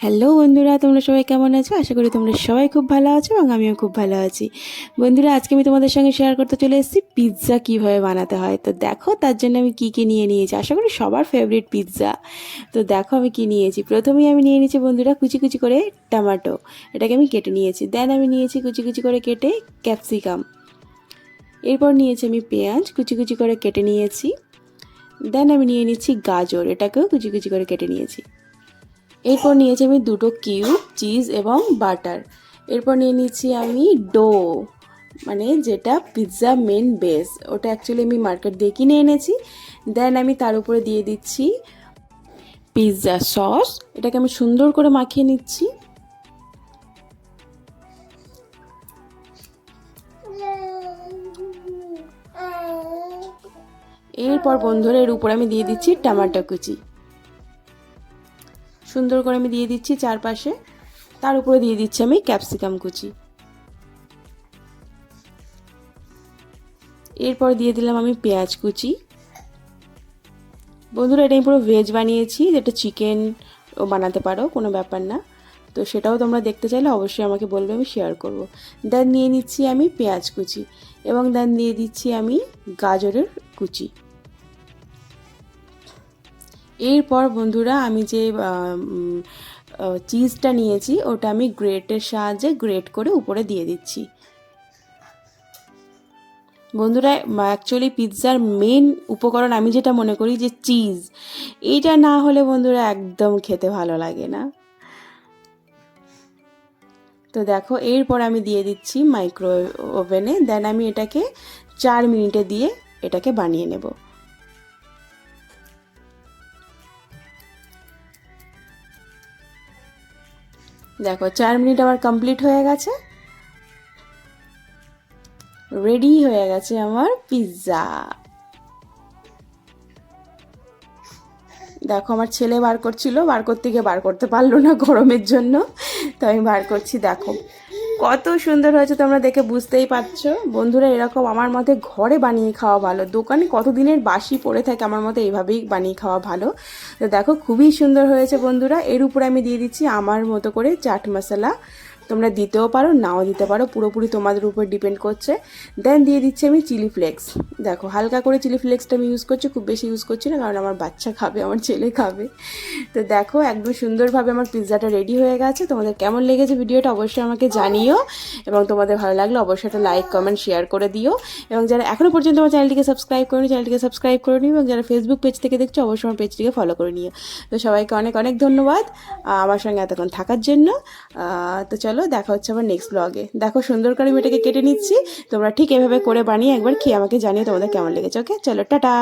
Hello বন্ধুরা, তোমরা সবাই কেমন আছো? আশা করি তোমরা সবাই খুব ভালো আছো এবং আমিও খুব ভালো আছি। বন্ধুরা, আজকে আমি তোমাদের সঙ্গে শেয়ার করতে চলে এসেছি পিৎজা কীভাবে বানাতে হয়। তো দেখো, তার জন্য আমি কী কী নিয়ে নিয়েছি। আশা করি সবার ফেভারিট পিৎজা তো দেখো আমি কী নিয়েছি। প্রথমেই আমি নিয়ে নিয়েছি বন্ধুরা, কুচি কুচি করে টমেটো। এটাকে আমি কেটে নিয়েছি। দেন আমি নিয়েছি কুচি কুচি করে কেটে ক্যাপসিকাম এরপর নিয়েছি আমি পেঁয়াজ, কুচি কুচি করে কেটে নিয়েছি। দেন আমি নিয়ে নিচ্ছি গাজর। এটাকেও কুচি কুচি করে কেটে নিয়েছি। এরপর নিয়েছি আমি দুটো কিউব, চিজ এবং বাটার। এরপর নিয়ে নিচ্ছি আমি ডো মানে যেটা পিৎজা মেন বেস। ওটা অ্যাকচুয়ালি আমি মার্কেট দিয়ে কিনে এনেছি। দেন আমি তার উপরে দিয়ে দিচ্ছি পিৎজা সস। এটাকে আমি সুন্দর করে মাখিয়ে নিচ্ছি। এরপর বন্ধুরা, এর উপরে আমি দিয়ে দিচ্ছি টমেটো কুচি। সুন্দর করে আমি দিয়ে দিচ্ছি চারপাশে। তার উপরে দিয়ে দিচ্ছি আমি ক্যাপসিকাম কুচি। এরপর দিয়ে দিলাম আমি পেঁয়াজ কুচি। বন্ধুরা, এটা আমি পুরো ভেজ বানিয়েছি, যেটা চিকেন বানাতে পারো, কোনো ব্যাপার না। তো সেটাও তোমরা দেখতে চাইলে অবশ্যই আমাকে বলবে, আমি শেয়ার করব। দেন নিয়ে নিচ্ছি আমি পেঁয়াজ কুচি এবং দেন দিয়ে দিচ্ছি আমি গাজরের কুচি। এরপর বন্ধুরা আমি যে চিজটা নিয়েছি, ওটা আমি গ্রেটের সাহায্যে গ্রেট করে উপরে দিয়ে দিচ্ছি। বন্ধুরা অ্যাকচুয়ালি পিৎজার মেন উপকরণ আমি যেটা মনে করি যে চিজ এটা না হলে বন্ধুরা একদম খেতে ভালো লাগে না। তো দেখো, এরপর আমি দিয়ে দিচ্ছি মাইক্রো ওভেনে দেন আমি এটাকে চার মিনিটে দিয়ে এটাকে বানিয়ে নেব। দেখো, চার মিনিট আমার কমপ্লিট হয়ে গেছে। রেডি হয়ে গেছে আমার পিৎজা দেখো, আমার ছেলে বার করছিল, বার করতে গিয়ে বার করতে পারল না গরমের জন্য। তো আমি বার করছি, দেখো। কত সুন্দর হয়েছে তোমরা দেখে বুঝতেই পারছ। বন্ধুরা, এরকম আমার মতে ঘরে বানিয়ে খাওয়া ভালো। দোকানে কতদিনের বাসি পড়ে থাকে আমার মতে এইভাবেই বানিয়ে খাওয়া ভালো। তো দেখো, খুবই সুন্দর হয়েছে বন্ধুরা। এর উপরে আমি দিয়ে দিচ্ছি আমার মতো করে চাট মশলা। তোমরা দিতেও পারো, নাও দিতে পারো, পুরোপুরি তোমাদের উপর ডিপেন্ড করছে। দেন দিয়ে দিচ্ছি আমি চিলি ফ্লেক্স দেখো, হালকা করে চিলি ফ্লেক্সটা আমি ইউজ করছি, খুব বেশি ইউজ করছি না, কারণ আমার বাচ্চা খাবে, আমার ছেলে খাবে। তো দেখো, একদম সুন্দরভাবে আমার পিৎজাটা রেডি হয়ে গেছে। তোমাদের কেমন লেগেছে ভিডিওটা অবশ্যই আমাকে জানিও, এবং তোমাদের ভালো লাগলে অবশ্যই একটা লাইক কমেন্ট শেয়ার করে দিও। এবং যারা এখনও পর্যন্ত আমার চ্যানেলটিকে সাবস্ক্রাইব করে নিও চ্যানেলটিকে সাবস্ক্রাইব করে নিও, এবং যারা ফেসবুক পেজ থেকে দেখছ, অবশ্যই আমার পেজটিকে ফলো করে নিও। তো সবাইকে অনেক অনেক ধন্যবাদ আমার সঙ্গে এতক্ষণ থাকার জন্য। তো চলো, দেখা হচ্ছে আবার নেক্সট ব্লগে দেখো সুন্দর করে আমি এটাকে কেটে নিচ্ছি। তোমরা ঠিক এভাবে করে বানিয়ে একবার খেয়ে আমাকে জানিয়ে তোমাদের কেমন লেগেছে ওকে চলো, টাটা!